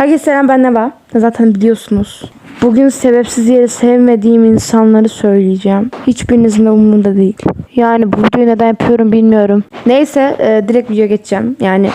Herkese selam ben Neva. Zaten biliyorsunuz. Bugün sebepsiz yere sevmediğim insanları söyleyeceğim. Hiçbirinizin de umurunda değil. Yani bu videoyu neden yapıyorum bilmiyorum. Neyse e, direkt videoya geçeceğim. Yani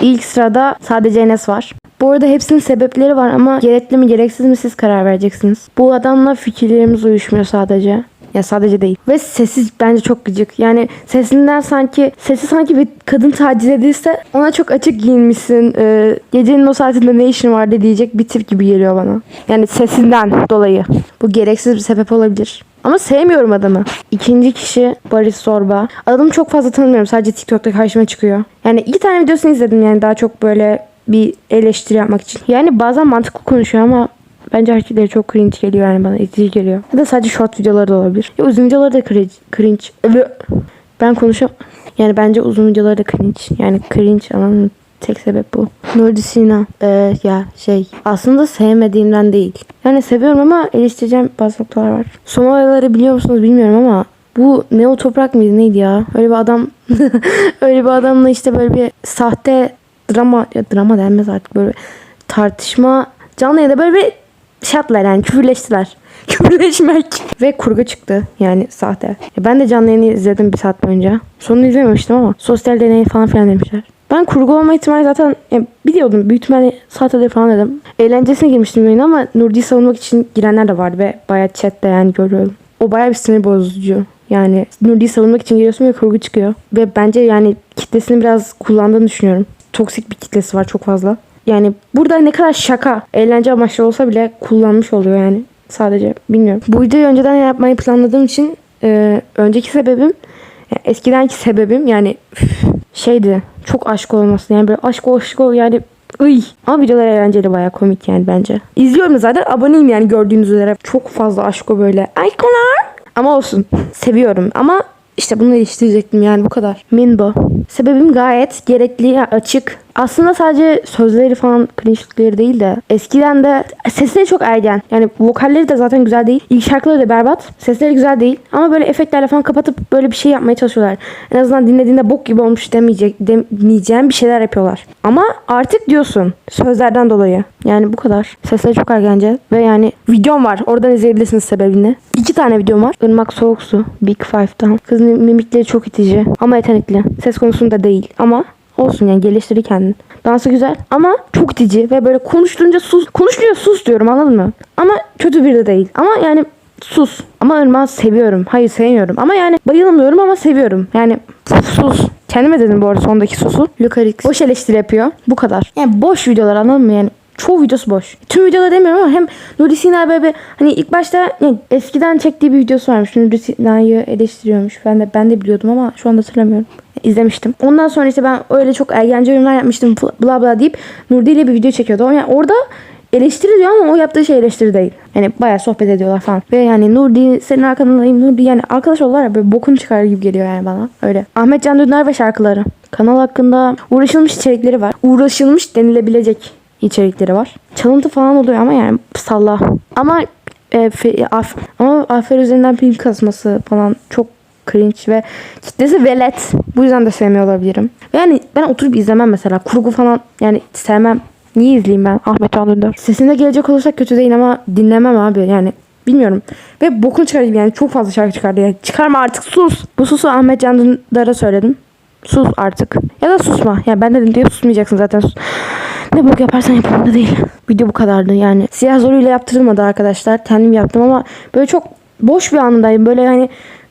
ilk sırada sadece Enes var. Bu arada hepsinin sebepleri var ama gerekli mi gereksiz mi siz karar vereceksiniz. Bu adamla fikirlerimiz uyuşmuyor sadece. Ya sadece değil. Ve sesi bence çok gıcık. Yani sesinden sanki sesi sanki bir kadın taciz edilse ona çok açık giyinmişsin. e, gecenin o saatinde ne işin vardı diyecek bir tip gibi geliyor bana. Yani sesinden dolayı. Bu gereksiz bir sebep olabilir. Ama sevmiyorum adamı. İkinci kişi Barış Sorba. Adamı çok fazla tanımıyorum. Sadece TikTok'ta karşıma çıkıyor. Yani iki tane videosunu izledim yani daha çok böyle bir eleştiri yapmak için. Yani bazen mantıklı konuşuyor ama Bence hareketleri çok cringe geliyor yani bana itici geliyor. Ya da sadece short videoları da olabilir. Ya uzun videoları da cringe. cringe. Ben konuşam. Yani bence uzun videoları da cringe. Yani cringe anladın Tek sebep bu. Nurdi Sina. Ee, ya şey aslında sevmediğimden değil. Yani seviyorum ama eleştireceğim bazı noktalar var. Son biliyor musunuz bilmiyorum ama bu Neo Toprak mıydı neydi ya? Öyle bir adam öyle bir adamla işte böyle bir sahte drama ya drama denmez artık böyle tartışma canlı ya da böyle bir şey yaptılar yani küfürleştiler. Küfürleşmek. Ve kurgu çıktı yani sahte. Ben de canlı yayını izledim bir saat boyunca. Sonunu izlememiştim ama sosyal deney falan filan demişler. Ben kurgu olma ihtimali zaten ya biliyordum. Büyük ihtimalle sahtedir falan dedim. Eğlencesine girmiştim yayına ama Nurdi'yi savunmak için girenler de vardı ve bayağı chatte yani görüyorum. O bayağı bir sinir bozucu. Yani Nurdi'yi savunmak için giriyorsun ve kurgu çıkıyor. Ve bence yani kitlesini biraz kullandığını düşünüyorum. Toksik bir kitlesi var çok fazla. Yani burada ne kadar şaka, eğlence amaçlı olsa bile kullanmış oluyor yani. Sadece bilmiyorum. Bu videoyu önceden yapmayı planladığım için e, önceki sebebim yani eskidenki sebebim yani şeydi çok aşk olması yani böyle aşk aşk yani Iy. Ama videolar eğlenceli bayağı komik yani bence. İzliyorum zaten aboneyim yani gördüğünüz üzere. Çok fazla aşk o böyle. Aykolar. Ama olsun. Seviyorum ama işte bunu değiştirecektim yani bu kadar. Minbo. Sebebim gayet gerekli, açık. Aslında sadece sözleri falan cringe'likleri değil de eskiden de sesleri çok ergen. Yani vokalleri de zaten güzel değil. İlk şarkıları da berbat. Sesleri güzel değil. Ama böyle efektlerle falan kapatıp böyle bir şey yapmaya çalışıyorlar. En azından dinlediğinde bok gibi olmuş demeyecek, demeyeceğim bir şeyler yapıyorlar. Ama artık diyorsun sözlerden dolayı. Yani bu kadar. Sesleri çok ergence. Ve yani videom var. Oradan izleyebilirsiniz sebebini. İki tane videom var. Irmak Soğuk Su. Big Five'dan. Kızın mimikleri çok itici. Ama yetenekli. Ses konusunda değil. Ama olsun yani geliştirir kendini. Dansı güzel ama çok itici ve böyle konuştuğunca sus. Konuşunca sus diyorum anladın mı? Ama kötü bir de değil. Ama yani sus. Ama Irmak'ı seviyorum. Hayır sevmiyorum. Ama yani bayılmıyorum ama seviyorum. Yani sus. Kendime dedim bu arada sondaki susu. Lucarix. Boş eleştiri yapıyor. Bu kadar. Yani boş videolar anladın mı? Yani çoğu videosu boş. Tüm videoları demiyorum ama hem Nuri Sina böyle hani ilk başta yani eskiden çektiği bir videosu varmış. Nuri Sina'yı eleştiriyormuş. Ben de ben de biliyordum ama şu anda hatırlamıyorum. İzlemiştim. Ondan sonra işte ben öyle çok ergence yorumlar yapmıştım bla bla deyip Nurdi ile bir video çekiyordu. Yani orada eleştiri ama o yaptığı şey eleştiri değil. Yani bayağı sohbet ediyorlar falan. Ve yani Nurdi senin arkandayım Nurdi yani arkadaş oldular ya böyle bokunu çıkar gibi geliyor yani bana. Öyle. Ahmet Can Dündar ve şarkıları. Kanal hakkında uğraşılmış içerikleri var. Uğraşılmış denilebilecek içerikleri var. Çalıntı falan oluyor ama yani salla. Ama e, fe- af, ama afer üzerinden pil kasması falan çok cringe ve kitlesi velet. Bu yüzden de sevmiyor olabilirim. Yani ben oturup izlemem mesela. Kurgu falan yani sevmem. Niye izleyeyim ben Ahmet Can Dündar? Sesinde gelecek olursak kötü değil ama dinlemem abi yani. Bilmiyorum. Ve bokunu çıkardım yani çok fazla şarkı çıkardı. Yani çıkarma artık sus. Bu susu Ahmet Can Dündar'a söyledim. Sus artık. Ya da susma. Yani ben dedim diye susmayacaksın zaten. Sus. Ne bok yaparsan yap umurumda değil. Video bu kadardı yani. Siyah zoruyla yaptırılmadı arkadaşlar. Kendim yaptım ama böyle çok boş bir anındayım. Böyle yani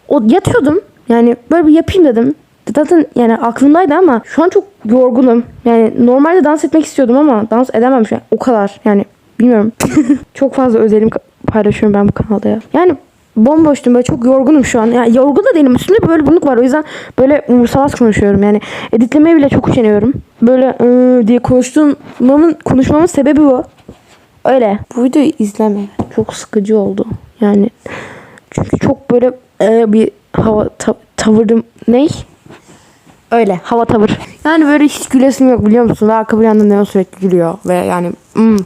o yatıyordum. Yani böyle bir yapayım dedim. Zaten yani aklımdaydı ama şu an çok yorgunum. Yani normalde dans etmek istiyordum ama dans edemem şu an. O kadar yani bilmiyorum. çok fazla özelim paylaşıyorum ben bu kanalda ya. Yani bomboştum böyle çok yorgunum şu an. Yani yorgun da değilim. Üstümde böyle bunluk var. O yüzden böyle umursamaz konuşuyorum. Yani editlemeye bile çok üşeniyorum. Böyle ıı diye konuştuğumamın konuşmamın sebebi bu. Öyle. Bu videoyu izleme. Çok sıkıcı oldu. Yani çünkü çok böyle e, bir hava ta- tavırım ney? Öyle hava tavır. Yani böyle hiç gülesim yok biliyor musun? Arka planda Neo sürekli gülüyor. Ve yani mm,